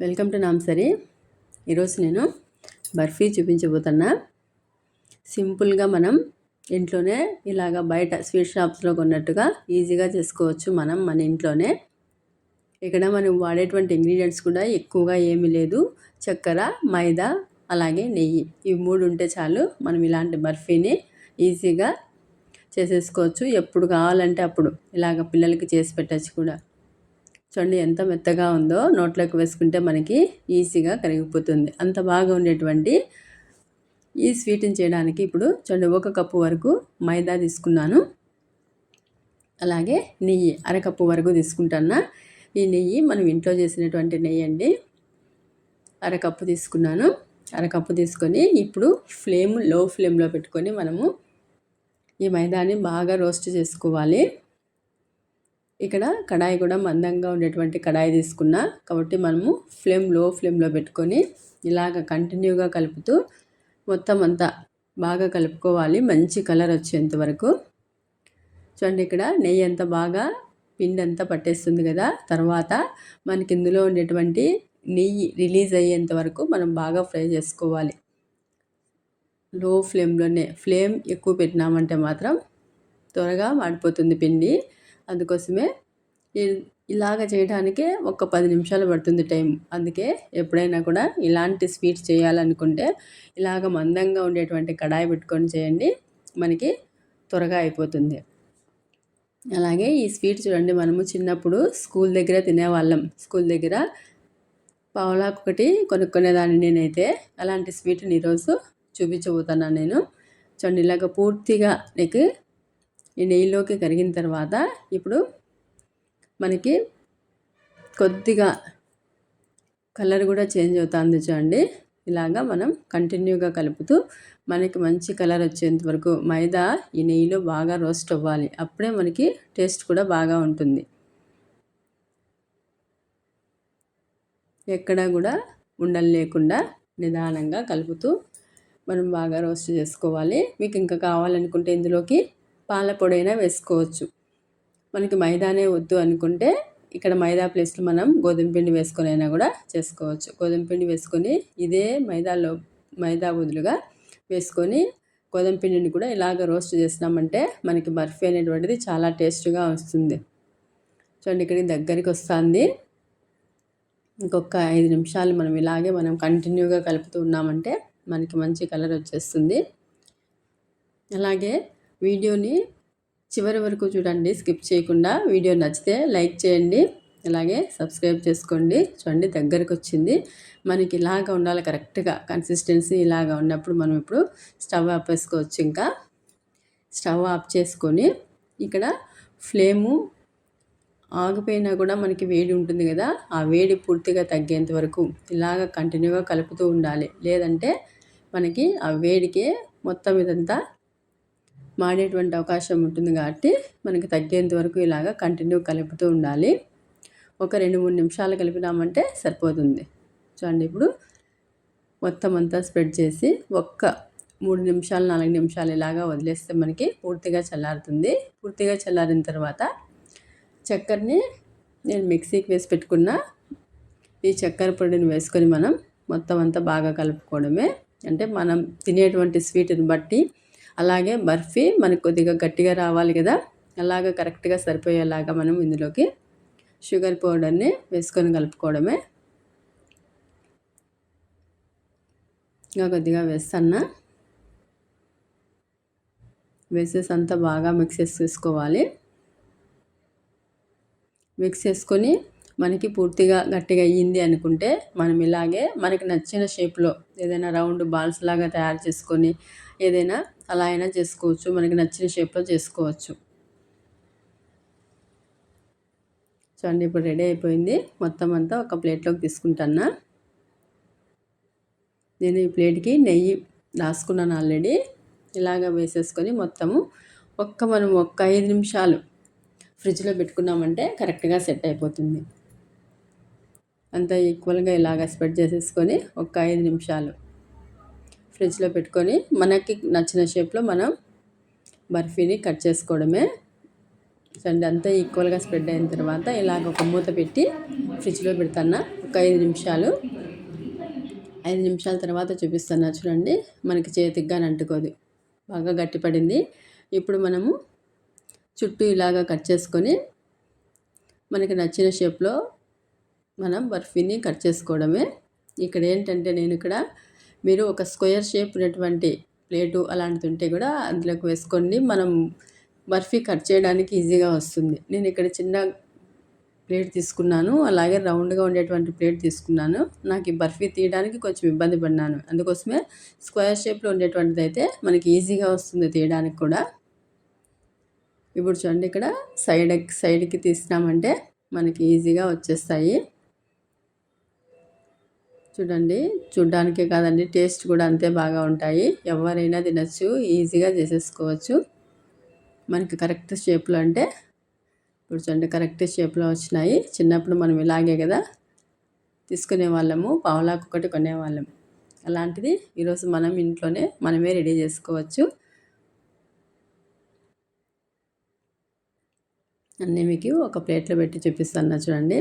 Welcome to నామ్సరీ. ఈరోజు నేను బర్ఫీ చూపించబోతున్నా. సింపుల్గా మనం ఇంట్లోనే ఇలాగ బయట స్వీట్ షాప్స్లో కొన్నట్టుగా ఈజీగా చేసుకోవచ్చు మనం మన ఇంట్లోనే. ఇక్కడ మనం వాడేటువంటి ఇంగ్రీడియంట్స్ కూడా ఎక్కువగా ఏమీ లేదు. చక్కెర మైదా అలాగే నెయ్యి. ఇవి మూడు ఉంటే చాలు మనం ఇలాంటి బర్ఫీని ఈజీగా చేసేసుకోవచ్చు. ఎప్పుడు కావాలంటే అప్పుడు ఇలాగ పిల్లలకి చేసి పెట్టచ్చు కూడా. చూడండి ఎంత మెత్తగా ఉందో నోట్లోకి వేసుకుంటే మనకి ఈజీగా కరిగిపోతుంది. అంత బాగా ఉండేటువంటి ఈ స్వీట్ని చేయడానికి ఇప్పుడు చూడండి ఒక కప్పు వరకు మైదా తీసుకున్నాను. అలాగే నెయ్యి అరకప్పు వరకు తీసుకుంటాను. ఈ నెయ్యి మనం ఇంట్లో చేసినటువంటి నెయ్యి అండి. అరకప్పు తీసుకున్నాను. అరకప్పు తీసుకొని ఇప్పుడు ఫ్లేమ్లో ఫ్లేమ్లో పెట్టుకొని మనము ఈ మైదాని బాగా రోస్ట్ చేసుకోవాలి. ఇక్కడ కడాయి కూడా మందంగా ఉండేటువంటి కడాయి తీసుకున్నా. కాబట్టి మనము ఫ్లేమ్లో ఫ్లేమ్లో పెట్టుకొని ఇలాగ కంటిన్యూగా కలుపుతూ మొత్తం అంతా బాగా కలుపుకోవాలి. మంచి కలర్ వచ్చేంత వరకు. చూడండి ఇక్కడ నెయ్యి అంత బాగా పిండి అంతా పట్టేస్తుంది కదా. తర్వాత మనకి ఇందులో ఉండేటువంటి నెయ్యి రిలీజ్ అయ్యేంత వరకు మనం బాగా ఫ్రై చేసుకోవాలి. లో ఫ్లేమ్లోనే ఫ్లేమ్ ఎక్కువ పెట్టినామంటే మాత్రం త్వరగా మాడిపోతుంది పిండి. అందుకోసమే ఇలాగ చేయడానికే ఒక పది నిమిషాలు పడుతుంది టైం. అందుకే ఎప్పుడైనా కూడా ఇలాంటి స్వీట్ చేయాలనుకుంటే ఇలాగ మందంగా ఉండేటువంటి కడాయి పెట్టుకొని చేయండి. మనకి త్వరగా అయిపోతుంది. అలాగే ఈ స్వీట్ చూడండి మనము చిన్నప్పుడు స్కూల్ దగ్గర తినేవాళ్ళం. స్కూల్ దగ్గర పావులాకు ఒకటి కొనుక్కునేదాన్ని నేనైతే అలాంటి స్వీట్ని ఈరోజు చూపించబోతున్నాను నేను. చూడండి ఇలాగ పూర్తిగా నీకు ఈ నెయ్యిలోకి కరిగిన తర్వాత ఇప్పుడు మనకి కొద్దిగా కలర్ కూడా చేంజ్ అవుతుంది చూడండి. ఇలాగా మనం కంటిన్యూగా కలుపుతూ మనకి మంచి కలర్ వచ్చేంత వరకు మైదా ఈ నెయ్యిలో బాగా రోస్ట్ అవ్వాలి. అప్పుడే మనకి టేస్ట్ కూడా బాగా ఉంటుంది. ఎక్కడా కూడా ఉండలు లేకుండా నిదానంగా కలుపుతూ మనం బాగా రోస్ట్ చేసుకోవాలి. మీకు ఇంకా కావాలనుకుంటే ఇందులోకి పాల పొడైనా వేసుకోవచ్చు. మనకి మైదానే వద్దు అనుకుంటే ఇక్కడ మైదా ప్లేస్లో మనం గోధుమ పిండి వేసుకొని అయినా కూడా చేసుకోవచ్చు. గోధుమ పిండి వేసుకొని ఇదే మైదాలో మైదా బదులుగా వేసుకొని గోధుమ పిండిని కూడా ఇలాగ రోస్ట్ చేసినామంటే మనకి బర్ఫీ అనేటువంటిది చాలా టేస్ట్గా వస్తుంది. చూడండి ఇక్కడికి దగ్గరికి వస్తుంది. ఇంకొక ఐదు నిమిషాలు మనం ఇలాగే మనం కంటిన్యూగా కలుపుతూ ఉన్నామంటే మనకి మంచి కలర్ వచ్చేస్తుంది. అలాగే వీడియోని చివరి వరకు చూడండి స్కిప్ చేయకుండా వీడియో నచ్చితే లైక్ చేయండి అలాగే సబ్స్క్రైబ్ చేసుకోండి. చూడండి దగ్గరకు వచ్చింది. మనకి ఇలాగ ఉండాలి కరెక్ట్గా కన్సిస్టెన్సీ ఇలాగ ఉన్నప్పుడు మనం ఇప్పుడు స్టవ్ ఆపేసుకోవచ్చు ఇంకా స్టవ్ ఆఫ్ చేసుకొని ఇక్కడ ఫ్లేము ఆగిపోయినా కూడా మనకి వేడి ఉంటుంది కదా ఆ వేడి పూర్తిగా తగ్గేంత వరకు ఇలాగ కంటిన్యూగా కలుపుతూ ఉండాలి. లేదంటే మనకి ఆ వేడికే మొత్తం ఇదంతా మాడేటువంటి అవకాశం ఉంటుంది కాబట్టి మనకి తగ్గేంత వరకు ఇలాగ కంటిన్యూ కలుపుతూ ఉండాలి. ఒక రెండు మూడు నిమిషాలు కలిపినామంటే సరిపోతుంది. చూడండి ఇప్పుడు మొత్తం అంతా స్ప్రెడ్ చేసి ఒక్క మూడు నిమిషాలు నాలుగు నిమిషాలు ఇలాగా వదిలేస్తే మనకి పూర్తిగా చల్లారుతుంది. పూర్తిగా చల్లారిన తర్వాత చక్కెరని నేను మిక్సీకి వేసి పెట్టుకున్న ఈ చక్కెర పొడిని వేసుకొని మనం మొత్తం అంతా బాగా కలుపుకోవడమే. అంటే మనం తినేటువంటి స్వీట్ని బట్టి అలాగే బర్ఫీ మనకు కొద్దిగా గట్టిగా రావాలి కదా. అలాగ కరెక్ట్గా సరిపోయేలాగా మనం ఇందులోకి షుగర్ పౌడర్ని వేసుకొని కలుపుకోవడమే. ఇంకా కొద్దిగా వేస్తాను వేసేసి అంతా బాగా మిక్స్ చేసుకోవాలి మిక్స్ చేసుకొని మనకి పూర్తిగా గట్టిగా అయ్యింది అనుకుంటే మనం ఇలాగే మనకి నచ్చిన షేప్లో ఏదైనా రౌండ్ బాల్స్ లాగా తయారు చేసుకొని ఏదైనా అలా అయినా చేసుకోవచ్చు. మనకి నచ్చిన షేప్లో చేసుకోవచ్చు. చూడండి ఇప్పుడు రెడీ అయిపోయింది. మొత్తం అంతా ఒక ప్లేట్లోకి తీసుకుంటాను నేను ఈ ప్లేట్కి నెయ్యి రాసుకున్నాను ఆల్రెడీ ఇలాగ వేసేసుకొని మొత్తము ఒక్క మనం ఒక్క ఐదు నిమిషాలు ఫ్రిడ్జ్లో పెట్టుకున్నామంటే కరెక్ట్గా సెట్ అయిపోతుంది. అంతా ఈక్వల్గా ఇలాగ స్ప్రెడ్ చేసేసుకొని ఒక ఐదు నిమిషాలు ఫ్రిడ్జ్లో పెట్టుకొని మనకి నచ్చిన షేప్లో మనం బర్ఫీని కట్ చేసుకోవడమే. చూడండి అంతా ఈక్వల్గా స్ప్రెడ్ అయిన తర్వాత ఇలాగ ఒక మూత పెట్టి ఫ్రిడ్జ్లో పెడతాను ఒక ఐదు నిమిషాలు. ఐదు నిమిషాల తర్వాత చూపిస్తాను చూడండి మనకి చేతికి కానీ అంటుకోదు. బాగా గట్టిపడింది ఇప్పుడు మనము చుట్టూ ఇలాగా కట్ చేసుకొని మనకి నచ్చిన షేప్లో మనం బర్ఫీని కట్ చేసుకోవడమే. ఇక్కడ ఏంటంటే నేను ఇక్కడ మీరు ఒక స్క్వేర్ షేప్ ఉన్నటువంటి ప్లేటు అలాంటిది ఉంటే కూడా అందులోకి వేసుకోండి మనం బర్ఫీ కట్ చేయడానికి ఈజీగా వస్తుంది. నేను ఇక్కడ చిన్న ప్లేట్ తీసుకున్నాను. అలాగే రౌండ్గా ఉండేటువంటి ప్లేట్ తీసుకున్నాను. నాకు ఈ బర్ఫీ తీయడానికి కొంచెం ఇబ్బంది పడినాను అందుకోసమే స్క్వేర్ షేప్లో ఉండేటువంటిది అయితే మనకి ఈజీగా వస్తుంది తీయడానికి కూడా. ఇప్పుడు చూడండి ఇక్కడ సైడ్ సైడ్కి తీసినామంటే మనకి ఈజీగా వచ్చేస్తాయి. చూడండి. చూడ్డానికే కాదండి టేస్ట్ కూడా అంతే బాగా ఉంటాయి. ఎవరైనా తినచ్చు ఈజీగా చేసేసుకోవచ్చు. మనకి కరెక్ట్ షేప్లో అంటే ఇప్పుడు చూడండి కరెక్ట్ షేప్లో వచ్చినాయి. చిన్నప్పుడు మనం ఇలాగే కదా తీసుకునే వాళ్ళము పావులాకు ఒకటి కొనేవాళ్ళము అలాంటిది ఈరోజు మనం ఇంట్లోనే మనమే రెడీ చేసుకోవచ్చు. అన్నీ మీకు ఒక ప్లేట్లో పెట్టి చూపిస్తాను చూడండి.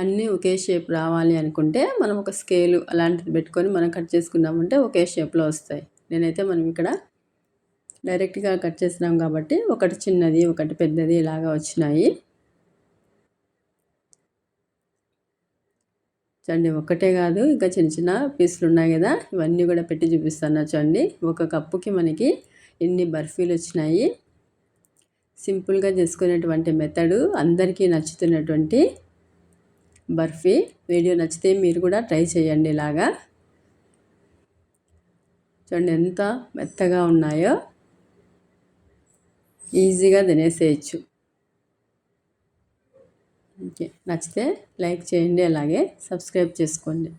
అన్నీ ఒకే షేప్ రావాలి అనుకుంటే మనం ఒక స్కేలు అలాంటిది పెట్టుకొని మనం కట్ చేసుకున్నామంటే ఒకే షేప్లో వస్తాయి. నేనైతే మనం ఇక్కడ డైరెక్ట్గా కట్ చేసినాం కాబట్టి ఒకటి చిన్నది ఒకటి పెద్దది ఇలాగా వచ్చినాయి. చూడండి ఒక్కటే కాదు ఇంకా చిన్న చిన్న పీసులు ఉన్నాయి కదా ఇవన్నీ కూడా పెట్టి చూపిస్తాను చూడండి. ఒక కప్పుకి మనకి ఎన్ని బర్ఫీలు వచ్చినాయి. సింపుల్గా చేసుకునేటువంటి మెథడు అందరికీ నచ్చుతున్నటువంటి బర్ఫీ. వీడియో నచ్చితే మీరు కూడా ట్రై చేయండి ఇలాగా. చూడండి ఎంత మెత్తగా ఉన్నాయో. ఈజీగా తినేసేయచ్చు. ఓకే నచ్చితే లైక్ చేయండి అలాగే సబ్స్క్రైబ్ చేసుకోండి.